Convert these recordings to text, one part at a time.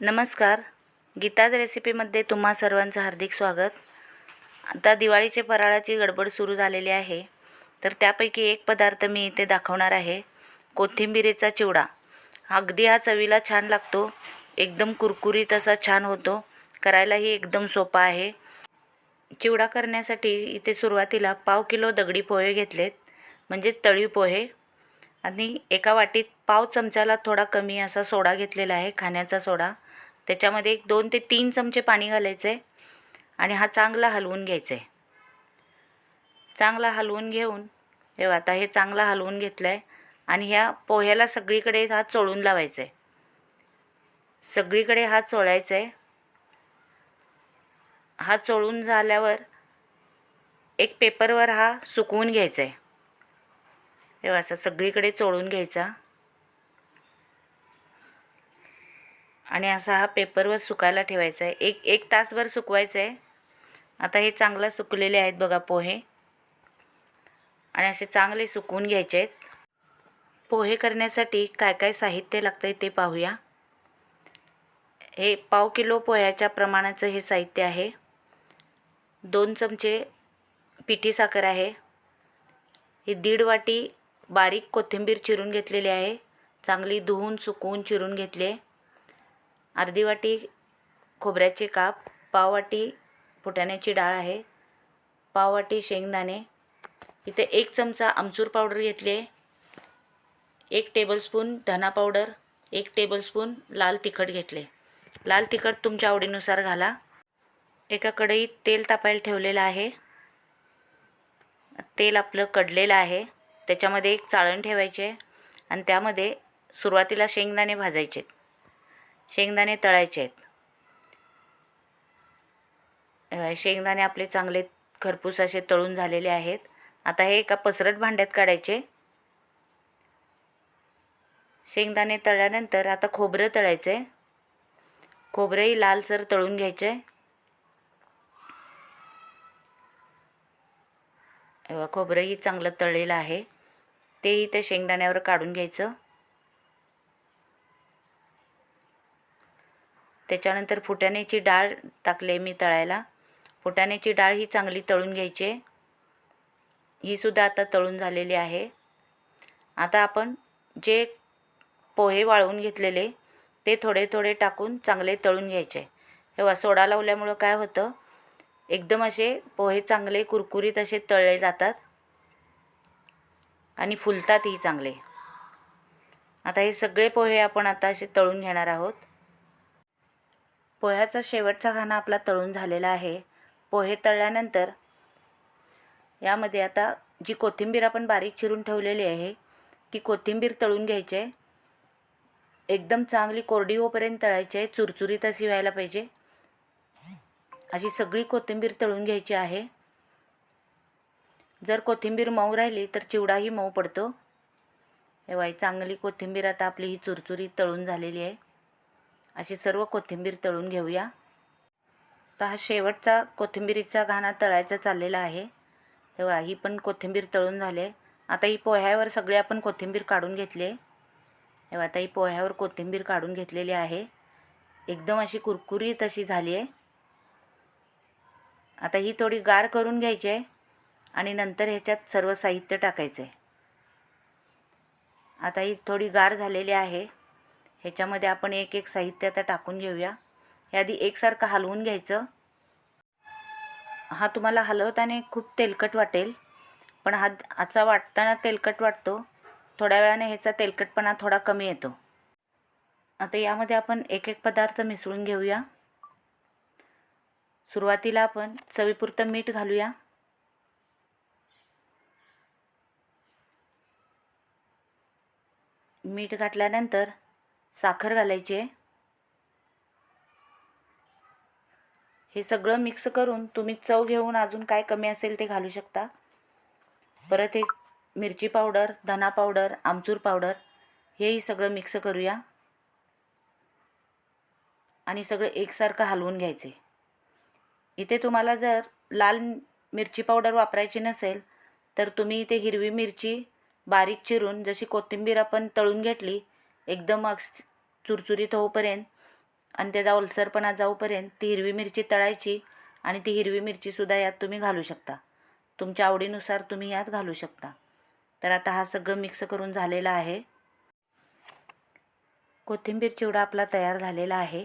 नमस्कार. गीताज रेसिपीमध्ये तुम्हा सर्वांचं हार्दिक स्वागत. आता दिवाळीचे फराळाची गडबड सुरू झालेली आहे. तर त्यापैकी एक पदार्थ मी इथे दाखवणार आहे. कोथिंबिरीचा चिवडा. अगदी हा चवीला छान लागतो. एकदम कुरकुरीत असा छान होतो. करायलाही एकदम सोपा आहे. चिवडा करण्यासाठी इथे सुरुवातीला पाव किलो दगडी पोहे घेतलेत. म्हणजेच तळी पोहे. आणि एका वाटीत पाव चमच्याला थोडा कमी असा सोडा घेतलेला आहे. खाण्याचा सोडा. त्याच्यामध्ये एक दोन ते तीन चमचे पाणी घालायचं आहे आणि हा चांगला हलवून घ्यायचा. आहे चांगला हलवून घेऊन तेव्हा आता हे चांगला हलवून घेतलं आहे आणि ह्या पोह्याला सगळीकडे हा चोळून लावायचा. आहे सगळीकडे हा चोळायचा. आहे हा चोळून झाल्यावर एक पेपरवर हा सुकवून घ्यायचा. आहे तेव्हा असं सगळीकडे चोळून घ्यायचा. आणि असा हा पेपरवर सुकायला ठेवायचा आहे एक एक तासभर सुकवायचं आहे आता हे चांगलं सुकलेले आहेत बघा पोहे. आणि असे चांगले सुकवून घ्यायचे आहेत पोहे करण्यासाठी काय काय साहित्य लागतं आहे ते पाहूया. हे पाव किलो पोह्याच्या प्रमाणाचं हे साहित्य आहे. दोन चमचे पिठी साखर आहे. ही दीड वाटी बारीक कोथिंबीर चिरून घेतलेली आहे. चांगली धुवून सुकवून चिरून घेतली आहे अर्धी वाटी खोबऱ्याचे काप पाववाटी फुटाण्याची डाळ आहे पाववाटी शेंगदाणे. इथे एक चमचा आमचूर पावडर घेतली आहे एक टेबलस्पून धना पावडर एक टेबलस्पून लाल तिखट घेतले लाल तिखट तुमच्या आवडीनुसार घाला. एका कढईत तेल तापायला ठेवलेलं आहे. तेल आपलं कडलेलं आहे. त्याच्यामध्ये एक चाळण ठेवायचे आणि त्यामध्ये सुरुवातीला शेंगदाणे भाजायचे शेंगदाणे तळायचे आहेत. शेंगदाणे आपले चांगले खरपूस असे तळून झालेले आहेत. आता हे एका पसरट भांड्यात काढायचे. शेंगदाणे तळल्यानंतर आता खोबरं तळायचं. आहे खोबरंही लालसर तळून घ्यायचं. आहे खोबरंही चांगलं तळलेलं आहे. तेही त्या शेंगदाण्यावर काढून घ्यायचं. त्याच्यानंतर फुटाण्याची डाळ टाकले मी तळायला. फुटाण्याची डाळ ही चांगली तळून घ्यायची. ही सुद्धा आता तळून झालेली आहे. आता आपण जे पोहे वाळवून घेतलेले ते थोडे थोडे टाकून चांगले तळून घ्यायचे. हे सोडा लावल्यामुळं काय होतं एकदम असे पोहे चांगले कुरकुरीत असे तळले जातात आणि फुलतातही चांगले. आता हे सगळे पोहे आपण आता असे तळून घेणार आहोत. पोह्याचा शेवटचा खाना आपला तळून झालेला आहे. पोहे तळल्यानंतर यामध्ये आता जी कोथिंबीर आपण बारीक चिरून ठेवलेली आहे ती कोथिंबीर तळून घ्यायची आहे. एकदम चांगली कोरडी होपर्यंत तळायची आहे. चुरचुरीत अशी व्हायला पाहिजे. अशी सगळी कोथिंबीर तळून घ्यायची आहे. जर कोथिंबीर मऊ राहिली तर चिवडाही मऊ पडतो. तेव्हा चांगली कोथिंबीर आता आपली ही चुरचुरी तळून झालेली आहे. अशी सर्व कोथिंबीर तळून घेऊया. तर हा शेवटचा कोथिंबीरीचा घाणा तळायचा चाललेला आहे. तेव्हा ही पण कोथिंबीर तळून झाले. आता ही पोह्यावर सगळी आपण कोथिंबीर काढून घेतली. आहे तेव्हा आता ही पोह्यावर कोथिंबीर काढून घेतलेली आहे. एकदम अशी कुरकुरीत अशी झाली आहे. आता ही थोडी गार करून घ्यायची आहे आणि नंतर ह्याच्यात सर्व साहित्य टाकायचं. आहे आता ही थोडी गार झालेली आहे. ह्याच्यामध्ये आपण एक एक साहित्य आता टाकून घेऊया. हे आधी एकसारखं हलवून घ्यायचं. हा तुम्हाला हलवताना खूप तेलकट वाटेल. पण हा आचा वाटताना तेलकट वाटतो. थोड्या वेळाने ह्याचा तेलकटपणा थोडा कमी येतो. आता यामध्ये आपण एक एक पदार्थ मिसळून घेऊया. सुरुवातीला आपण चवीपुरतं मीठ घालूया. मीठ घातल्यानंतर साखर घालायची आहे. हे सगळं मिक्स करून तुम्ही चव घेऊन अजून काय कमी असेल ते घालू शकता. परत हे मिरची पावडर धना पावडर आमचूर पावडर हेही सगळं मिक्स करूया. आणि सगळं एकसारखं हलवून घ्यायचे. इथे तुम्हाला जर लाल मिरची पावडर वापरायची नसेल तर तुम्ही इथे हिरवी मिरची बारीक चिरून जशी कोथिंबीर आपण तळून घेतली एकदम अक्स चुरचुरीत होऊपर्यंत आणि त्याचा ओलसरपणा जाऊपर्यंत ती हिरवी मिरची तळायची आणि ती हिरवी मिरचीसुद्धा यात तुम्ही घालू शकता. तुमच्या आवडीनुसार तुम्ही यात घालू शकता. तर आता हा सगळं मिक्स करून झालेला आहे. कोथिंबीर चिवडा आपला तयार झालेला आहे.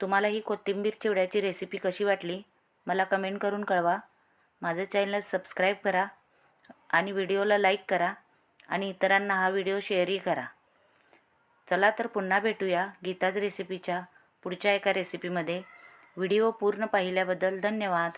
तुम्हाला ही कोथिंबीर चिवड्याची रेसिपी कशी वाटली? मला कमेंट करून कळवा. माझं चॅनल सबस्क्राईब करा आणि व्हिडिओला लाईक करा आणि इतरांना हा व्हिडिओ शेअरही करा. चला तर पुन्हा भेटूया गीताज रेसिपीच्या पुढच्या एका रेसिपीमध्ये व्हिडिओ पूर्ण पाहिल्याबद्दल धन्यवाद.